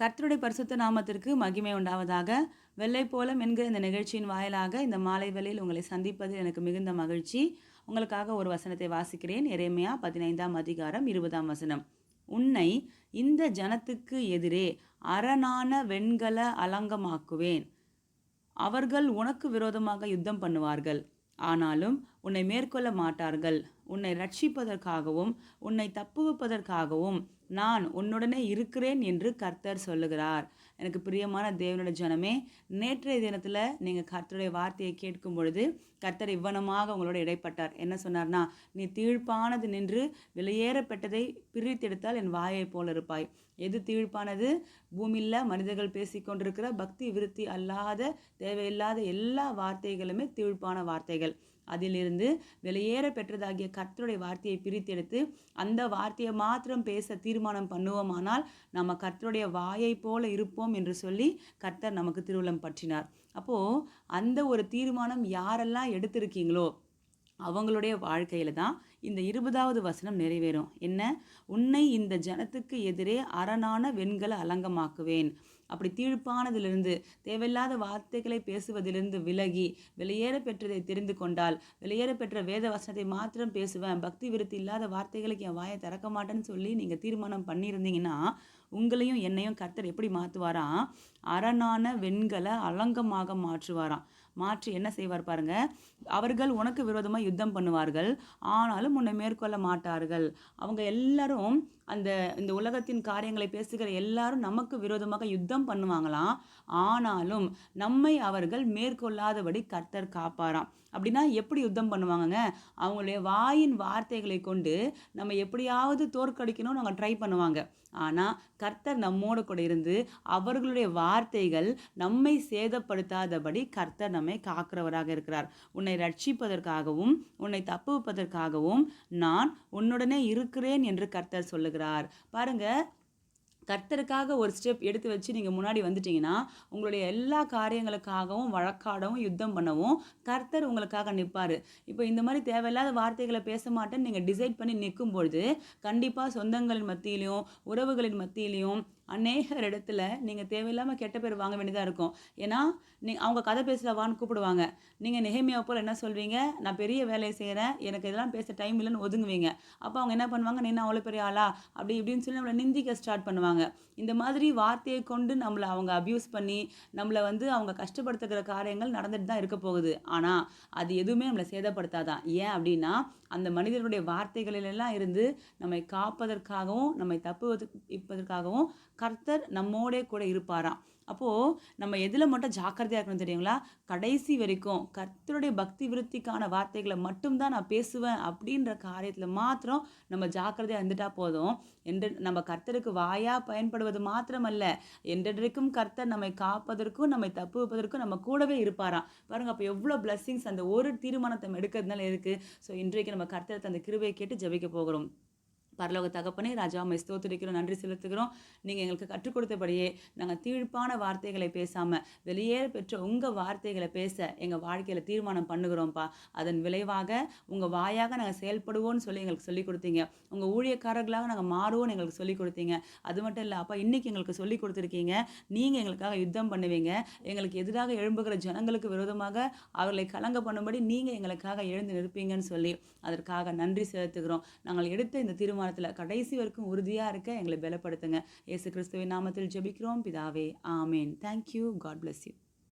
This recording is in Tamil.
கர்த்தருடைய பரிசுத்த நாமத்திற்கு மகிமை உண்டாவதாக. வெள்ளை போலம் என்கிற இந்த நிகழ்ச்சியின் வாயிலாக இந்த மாலை வேளையில் உங்களை சந்திப்பதில் எனக்கு மிகுந்த மகிழ்ச்சி. உங்களுக்காக ஒரு வசனத்தை வாசிக்கிறேன். எரேமியா பதினைந்தாம் அதிகாரம் இருபதாம் வசனம். உன்னை இந்த ஜனத்துக்கு எதிரே அரணான வெண்கல அலங்கமாக்குவேன். அவர்கள் உனக்கு விரோதமாக யுத்தம் பண்ணுவார்கள். ஆனாலும் உன்னை மேற்கொள்ள மாட்டார்கள். உன்னை ரட்சிப்பதற்காகவும் உன்னை தப்புவிப்பதற்காகவும் நான் உன்னுடனே இருக்கிறேன் என்று கர்த்தர் சொல்லுகிறார். எனக்கு பிரியமான தேவனுடைய ஜனமே நேற்றைய தினத்தில் நீங்கள் கர்த்தருடைய வார்த்தையை கேட்கும் பொழுது கர்த்தர் இவ்வனமாக உங்களோட இடைப்பட்டார். என்ன சொன்னார்னா நீ தீழ்ப்பானது நின்று வெளியேறப்பட்டதை பிரித்தெடுத்தால் என் வாயை போல இருப்பாய். எது தீழ்ப்பானது? பூமியில் மனிதர்கள் பேசிக்கொண்டிருக்கிற பக்தி விருத்தி அல்லாத தேவையில்லாத எல்லா வார்த்தைகளுமே தீழ்ப்பான வார்த்தைகள். அதிலிருந்து வெளியேற பெற்றதாகிய கர்த்தருடைய வார்த்தையை பிரித்தெடுத்து அந்த வார்த்தையை மாத்திரம் பேச தீர்மானம் பண்ணுவோமானால் நம்ம கர்த்தருடைய வாயை போல இருப்போம் என்று சொல்லி கர்த்தர் நமக்கு திருவிழம் பற்றினார். அப்போது அந்த ஒரு தீர்மானம் யாரெல்லாம் எடுத்திருக்கீங்களோ அவங்களுடைய வாழ்க்கையில் தான் இந்த இருபதாவது வசனம் நிறைவேறும். என்ன? உன்னை இந்த ஜனத்துக்கு எதிரே அரணான வெண்கல அலங்கமாக்குவேன். அப்படி தீழ்ப்பானதிலிருந்து தேவையில்லாத வார்த்தைகளை பேசுவதிலிருந்து விலகி வெளியேற பெற்றதை தெரிந்து கொண்டால் வெளியேற பெற்ற வேத வசனத்தை மாத்திரம் பேசுவேன். பக்தி விருத்தி இல்லாத வார்த்தைகளுக்கு என் வாயை திறக்க மாட்டேன்னு சொல்லி நீங்கள் தீர்மானம் பண்ணியிருந்தீங்கன்னா உங்களையும் என்னையும் கர்த்தர் எப்படி மாற்றுவாராம் அரணான வெண்கல அலங்கமாக மாற்றுவாராம். மாற்றி என்ன செய்வார் பாருங்க? அவர்கள் உனக்கு விரோதமாக யுத்தம் பண்ணுவார்கள். ஆனாலும் உன்னை மேற்கொள்ள மாட்டார்கள். அவங்க எல்லாரும் அந்த இந்த உலகத்தின் காரியங்களை பேசுகிற எல்லாரும் நமக்கு விரோதமாக யுத்தம் பண்ணுவாங்களாம். ஆனாலும் நம்மை அவர்கள் மேற்கொள்ளாதபடி கர்த்தர் காப்பாராம். அப்படின்னா எப்படி யுத்தம் பண்ணுவாங்கங்க? அவங்களுடைய வாயின் வார்த்தைகளை கொண்டு நம்ம எப்படியாவது தோற்கடிக்கணும்னு அவங்க ட்ரை பண்ணுவாங்க. ஆனால் கர்த்தர் நம்மோடு கூட இருந்து அவர்களுடைய வார்த்தைகள் நம்மை சேதப்படுத்தாதபடி கர்த்தர் நம்மை காக்கிறவராக இருக்கிறார். உன்னை ரட்சிப்பதற்காகவும் உன்னை தப்புவிப்பதற்காகவும் நான் உன்னுடனே இருக்கிறேன் என்று கர்த்தர் சொல்லுகிறார். பாருங்க கர்த்தருக்காக ஒரு ஸ்டெப் எடுத்து வச்சு நீங்கள் முன்னாடி வந்துட்டீங்கன்னா உங்களுடைய எல்லா காரியங்களுக்காகவும் வழக்காடவும் யுத்தம் பண்ணவும் கர்த்தர் உங்களுக்காக நிற்பார். இப்போ இந்த மாதிரி தேவையில்லாத வார்த்தைகளை பேச மாட்டேன்னு நீங்கள் டிசைட் பண்ணி நிற்கும் பொழுது கண்டிப்பாக சொந்தங்களின் மத்தியிலையும் உறவுகளின் மத்தியிலையும் அநேகர் இடத்துல நீங்கள் தேவையில்லாமல் கெட்ட பேர் வாங்க வேண்டியதாக இருக்கும். ஏன்னா நீ அவங்க கதை பேசலவான்னு கூப்பிடுவாங்க. நீங்கள் நெஹேமியா போல் என்ன சொல்வீங்க? நான் பெரிய வேலையை செய்கிறேன் எனக்கு இதெல்லாம் பேச டைம் இல்லைன்னு ஒதுங்குவீங்க. அப்போ அவங்க என்ன பண்ணுவாங்க? நீ அவ்வளோ பெரிய ஆளா? அப்படி இப்படின்னு சொல்லி நம்மளை நிந்திக்க ஸ்டார்ட் பண்ணுவாங்க. இந்த மாதிரி வார்த்தையை கொண்டு நம்மளை அவங்க அப்யூஸ் பண்ணி நம்மளை வந்து அவங்க கஷ்டப்படுத்துகிற காரியங்கள் நடந்துட்டு தான் இருக்க போகுது. ஆனால் அது எதுவுமே நம்மளை சேதப்படுத்தாதான். ஏன் அப்படின்னா அந்த மனிதனுடைய வார்த்தைகளிலெல்லாம் இருந்து நம்மை காப்பதற்காகவும் நம்மை தப்புவதற்காகவும் கர்த்தர் நம்மோடே கூட இருப்பாராம். அப்போது நம்ம எதில் மட்டும் ஜாக்கிரதையாக இருக்கணும் தெரியுங்களா? கடைசி வரைக்கும் கர்த்தருடைய பக்தி விருத்திக்கான வார்த்தைகளை மட்டும்தான் நான் பேசுவேன் அப்படின்ற காரியத்தில் மாத்திரம் நம்ம ஜாக்கிரதையாக இருந்துட்டால் போதும். என்று நம்ம கர்த்தருக்கு வாயாக பயன்படுவது மாத்திரமல்ல. என்றென்றைக்கும் கர்த்தர் நம்மை காப்பதற்கும் நம்மை தப்பு வைப்பதற்கும் நம்ம கூடவே இருப்பாராம். பாருங்கள் அப்போ எவ்வளோ பிளஸ்ஸிங்ஸ் அந்த ஒரு தீர்மானத்தை எடுக்கிறதுனால இருக்குது ஸோ இன்றைக்கு நம்ம கர்த்தரத்தை அந்த கிருபையை கேட்டு ஜபிக்க போகிறோம். பரலோக தகப்பனே ராஜா அம்மை ஸ்தோத்திரிக்கிறோம் நன்றி செலுத்துகிறோம். நீங்கள் எங்களுக்கு கற்றுக் கொடுத்தபடியே நாங்கள் தீழ்ப்பான வார்த்தைகளை பேசாமல் வெளியேற பெற்ற உங்கள் வார்த்தைகளை பேச எங்கள் வாழ்க்கையில் தீர்மானம் பண்ணுகிறோம்ப்பா. அதன் விளைவாக உங்கள் வாயாக நாங்கள் செயல்படுவோம்னு சொல்லி எங்களுக்கு சொல்லிக் கொடுத்தீங்க. உங்கள் ஊழியக்காரர்களாக நாங்கள் மாறுவோம்னு எங்களுக்கு சொல்லிக் கொடுத்தீங்க. அது மட்டும் இல்லை அப்பா இன்றைக்கி எங்களுக்கு சொல்லிக் கொடுத்துருக்கீங்க. நீங்கள் எங்களுக்காக யுத்தம் பண்ணுவீங்க. எங்களுக்கு எதிராக எழும்புகிற ஜனங்களுக்கு விரோதமாக அவர்களை கலங்க பண்ணும்படி நீங்கள் எங்களுக்காக எழுந்து நிற்பீங்கன்னு சொல்லி அதற்காக நன்றி செலுத்துகிறோம். நாங்கள் எடுத்த இந்த தீர்மானம் தீர்மானத்தில் கடைசி வரைக்கும் உறுதியாக இருக்க எங்களை பலப்படுத்துங்க. இயேசு கிறிஸ்துவின் நாமத்தில் ஜெபிக்கிறோம். பிதாவே ஆமேன். Thank you God bless you